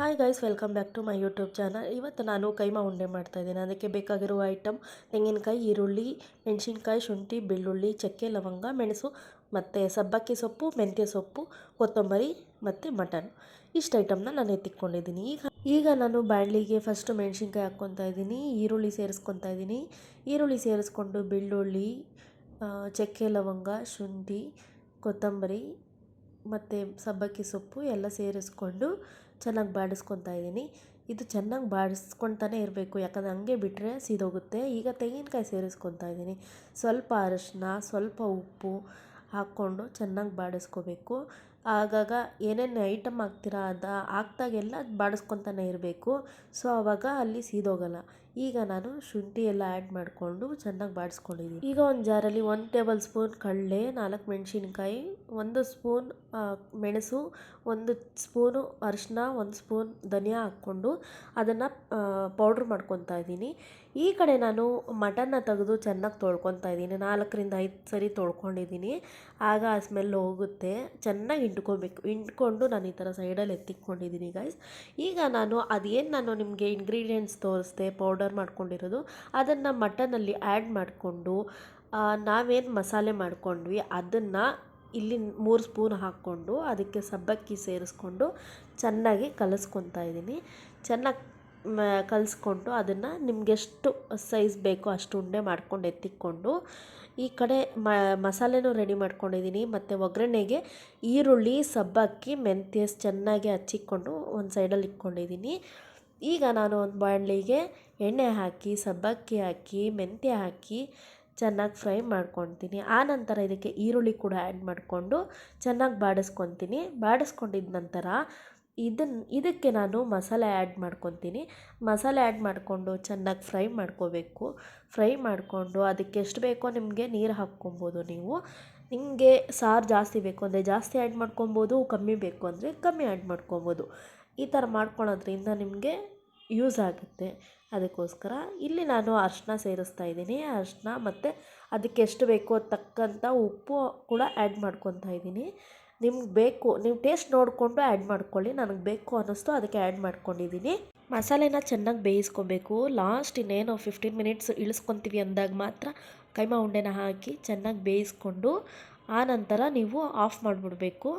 Hi guys welcome back to my YouTube channel ಇವತ್ತು ನಾನು ಕೈಮಾ ಉಂಡೆ ಮಾಡ್ತಾ ಇದ್ದೀನಿ. ಅದಕ್ಕೆ ಬೇಕಾಗಿರುವ ಐಟಮ್ ತೆಂಗಿನಕಾಯಿ ಈರುಳ್ಳಿ ಮೆಣಸಿನ್ಕಾಯಿ ಶುಂಠಿ ಬೆಳ್ಳುಳ್ಳಿ ಚಕ್ಕೆ ಲವಂಗ ಮೆಣಸು ಮತ್ತು ಸಬ್ಬಕ್ಕಿ ಸೊಪ್ಪು ಮೆಂತ್ಯ ಸೊಪ್ಪು ಕೊತ್ತಂಬರಿ ಮತ್ತು ಮಟನ್. ಇಷ್ಟು ಐಟಮ್ನ ನಾನು ಎತ್ತಿಕ್ಕೊಂಡಿದ್ದೀನಿ ಈಗ ಈಗ ನಾನು ಬಾಣಲಿಗೆ ಫಸ್ಟು ಮೆಣಸಿನ್ಕಾಯಿ ಹಾಕ್ಕೊತಾ ಇದ್ದೀನಿ. ಈರುಳ್ಳಿ ಸೇರಿಸ್ಕೊತಾ ಇದ್ದೀನಿ. ಈರುಳ್ಳಿ ಸೇರಿಸ್ಕೊಂಡು ಬೆಳ್ಳುಳ್ಳಿ ಆ, ಚಕ್ಕೆ ಲವಂಗ ಶುಂಠಿ ಕೊತ್ತಂಬರಿ ಮತ್ತು ಸಬ್ಬಕ್ಕಿ ಸೊಪ್ಪು ಎಲ್ಲ ಸೇರಿಸ್ಕೊಂಡು ಚೆನ್ನಾಗಿ ಬಾಡಿಸ್ಕೊತಾ ಇದ್ದೀನಿ. ಇದು ಚೆನ್ನಾಗಿ ಬಾಡಿಸ್ಕೊತಾನೆ ಇರಬೇಕು, ಯಾಕಂದರೆ ಹಂಗೆ ಬಿಟ್ಟರೆ ಸೀದೋಗುತ್ತೆ. ಈಗ ತೆಂಗಿನಕಾಯಿ ಸೇರಿಸ್ಕೊತಾ ಇದ್ದೀನಿ. ಸ್ವಲ್ಪ ಅರಶಿನ, ಸ್ವಲ್ಪ ಉಪ್ಪು ಹಾಕ್ಕೊಂಡು ಚೆನ್ನಾಗಿ ಬಾಡಿಸ್ಕೋಬೇಕು. ಆಗಾಗ ಏನೇನು ಐಟಮ್ ಹಾಕ್ತೀರಾ ಅದು ಹಾಕ್ದಾಗೆಲ್ಲ ಬಾಡಿಸ್ಕೊತಾನೆ ಇರಬೇಕು. ಸೊ ಆವಾಗ ಅಲ್ಲಿ ಸೀದೋಗಲ್ಲ. ಈಗ ನಾನು ಶುಂಠಿ ಎಲ್ಲ ಆ್ಯಡ್ ಮಾಡಿಕೊಂಡು ಚೆನ್ನಾಗಿ ಬಾಡಿಸ್ಕೊಂಡಿದ್ದೀನಿ ಈಗ ಒಂದು ಜಾರಲ್ಲಿ ಒಂದು ಟೇಬಲ್ ಸ್ಪೂನ್ ಕಡಲೆ, ನಾಲ್ಕು ಮೆಣಸಿನ್ಕಾಯಿ, ಒಂದು ಸ್ಪೂನ್ ಮೆಣಸು, ಒಂದು ಸ್ಪೂನು ಅರಿಶಿನ ಒಂದು ಸ್ಪೂನ್ ಧನಿಯಾ ಹಾಕ್ಕೊಂಡು ಅದನ್ನು ಪೌಡ್ರ್ ಮಾಡ್ಕೊತಾ ಇದ್ದೀನಿ. ಈ ಕಡೆ ನಾನು ಮಟನ್ನ ತೆಗೆದು ಚೆನ್ನಾಗಿ ತೊಳ್ಕೊತಾ ಇದ್ದೀನಿ. ನಾಲ್ಕರಿಂದ ಐದು ಸರಿ ತೊಳ್ಕೊಂಡಿದ್ದೀನಿ. ಆಗ ಆ ಸ್ಮೆಲ್ ಹೋಗುತ್ತೆ. ಚೆನ್ನಾಗಿ ಹಿಂಡ್ಕೋಬೇಕು ಹಿಂಡ್ಕೊಂಡು ನಾನು ಈ ಥರ ಸೈಡಲ್ಲಿ ಎತ್ತಿಕೊಂಡಿದ್ದೀನಿ ಗೈಸ್ ಈಗ ನಾನು ಅದೇನು ನಾನು ನಿಮಗೆ ಇಂಗ್ರೀಡಿಯೆಂಟ್ಸ್ ತೋರಿಸ್ದೆ ಪೌಡರ್ ಮಾಡ್ಕೊಂಡಿರೋದು, ಅದನ್ನು ಮಟನಲ್ಲಿ ಆ್ಯಡ್ ಮಾಡಿಕೊಂಡು ನಾವೇನು ಮಸಾಲೆ ಮಾಡ್ಕೊಂಡ್ವಿ, ಅದನ್ನು ಇಲ್ಲಿ ಮೂರು ಸ್ಪೂನ್ ಹಾಕ್ಕೊಂಡು, ಅದಕ್ಕೆ ಸಬ್ಬಕ್ಕಿ ಸೇರಿಸ್ಕೊಂಡು ಚೆನ್ನಾಗಿ ಕಲಿಸ್ಕೊತಾ ಇದ್ದೀನಿ. ಚೆನ್ನಾಗಿ ಕಲಿಸ್ಕೊಂಡು ಅದನ್ನು ನಿಮಗೆಷ್ಟು ಸೈಜ್ ಬೇಕೋ ಅಷ್ಟು ಉಂಡೆ ಮಾಡ್ಕೊಂಡು ಎತ್ತಿಕ್ಕೊಂಡು ಈ ಕಡೆ ಮ, ಮಸಾಲೆನೂ ರೆಡಿ ಮಾಡ್ಕೊಂಡಿದ್ದೀನಿ ಮತ್ತು ಒಗ್ಗರಣೆಗೆ ಈರುಳ್ಳಿ, ಸಬ್ಬಕ್ಕಿ, ಮೆಂತ್ಯ ಚೆನ್ನಾಗಿ ಹಚ್ಚಿಕೊಂಡು ಒಂದು ಸೈಡಲ್ಲಿ ಇಟ್ಕೊಂಡಿದ್ದೀನಿ ಈಗ ನಾನು ಒಂದು ಬಾಣಲಿಗೆ ಎಣ್ಣೆ ಹಾಕಿ, ಸಬ್ಬಕ್ಕಿ ಹಾಕಿ, ಮೆಂತ್ಯ ಹಾಕಿ ಚೆನ್ನಾಗಿ ಫ್ರೈ ಮಾಡ್ಕೊತೀನಿ. ಆನಂತರ ಇದಕ್ಕೆ ಈರುಳ್ಳಿ ಕೂಡ ಆ್ಯಡ್ ಮಾಡಿಕೊಂಡು ಚೆನ್ನಾಗಿ ಬಾಡಿಸ್ಕೊತೀನಿ. ಬಾಡಿಸ್ಕೊಂಡಿದ ನಂತರ ಇದನ್ನು ಇದಕ್ಕೆ ನಾನು ಮಸಾಲೆ ಆ್ಯಡ್ ಮಾಡ್ಕೊತೀನಿ. ಮಸಾಲೆ ಆ್ಯಡ್ ಮಾಡಿಕೊಂಡು ಚೆನ್ನಾಗಿ ಫ್ರೈ ಮಾಡ್ಕೋಬೇಕು. ಫ್ರೈ ಮಾಡಿಕೊಂಡು ಅದಕ್ಕೆ ಎಷ್ಟು ಬೇಕೋ ನಿಮಗೆ ನೀರು ಹಾಕ್ಕೊಬೋದು ನೀವು. ನಿಮಗೆ ಸಾರು ಜಾಸ್ತಿ ಬೇಕು ಅಂದರೆ ಜಾಸ್ತಿ ಆ್ಯಡ್ ಮಾಡ್ಕೊಬೋದು, ಕಮ್ಮಿ ಬೇಕು ಅಂದರೆ ಕಮ್ಮಿ ಆ್ಯಡ್ ಮಾಡ್ಕೊಬೋದು. ಈ ಥರ ಮಾಡ್ಕೊಳ್ಳೋದ್ರಿಂದ ನಿಮಗೆ ಯೂಸ್ ಆಗುತ್ತೆ. ಅದಕ್ಕೋಸ್ಕರ ಇಲ್ಲಿ ನಾನು ಅರಿಶಿನ ಸೇರಿಸ್ತಾ ಇದ್ದೀನಿ. ಅರಿಶಿನ ಮತ್ತು ಅದಕ್ಕೆ ಎಷ್ಟು ಬೇಕೋ ತಕ್ಕಂಥ ಉಪ್ಪು ಕೂಡ ಆ್ಯಡ್ ಮಾಡ್ಕೊತಾ ಇದ್ದೀನಿ. ನಿಮ್ಗೆ ಬೇಕು, ನೀವು ಟೇಸ್ಟ್ ನೋಡಿಕೊಂಡು ಆ್ಯಡ್ ಮಾಡ್ಕೊಳ್ಳಿ, ನನಗೆ ಬೇಕು ಅನ್ನಿಸ್ತು, ಅದಕ್ಕೆ ಆ್ಯಡ್ ಮಾಡ್ಕೊಂಡಿದ್ದೀನಿ. ಮಸಾಲೆನ ಚೆನ್ನಾಗಿ ಬೇಯಿಸ್ಕೊಬೇಕು. ಲಾಸ್ಟ್ ಇನ್ನೇನು ಫಿಫ್ಟೀನ್ ಮಿನಿಟ್ಸ್ ಇಳಿಸ್ಕೊತೀವಿ ಅಂದಾಗ ಮಾತ್ರ ಕೈಮಾ ಉಂಡೆನ ಹಾಕಿ ಚೆನ್ನಾಗಿ ಬೇಯಿಸ್ಕೊಂಡು, ಆ ನಂತರ ನೀವು ಆಫ್ ಮಾಡಿಬಿಡಬೇಕು.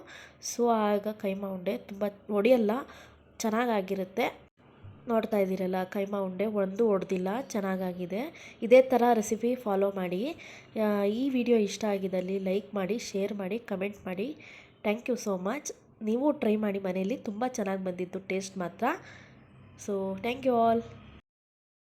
ಸೊ ಆಗ ಕೈಮಾ ಉಂಡೆ ತುಂಬ ಒಡೆಯಲ್ಲ, ಚೆನ್ನಾಗಾಗಿರುತ್ತೆ. ನೋಡ್ತಾ ಇದ್ದೀರಲ್ಲ ಕೈಮಾ ಉಂಡೆ ಒಂದು ಒಡೆದಿಲ್ಲ, ಚೆನ್ನಾಗಾಗಿದೆ. ಇದೇ ಥರ ರೆಸಿಪಿ ಫಾಲೋ ಮಾಡಿ. ಈ ವಿಡಿಯೋ ಇಷ್ಟ ಆಗಿದ್ದಲ್ಲಿ ಲೈಕ್ ಮಾಡಿ ಶೇರ್ ಮಾಡಿ ಕಮೆಂಟ್ ಮಾಡಿ. Thank you so much. ನೀವು ಟ್ರೈ ಮಾಡಿ ಮನೆಯಲ್ಲಿ. ತುಂಬ ಚೆನ್ನಾಗಿ ಬಂದಿತ್ತು. ಟೇಸ್ಟ್ ಮಾತ್ರ. So thank you all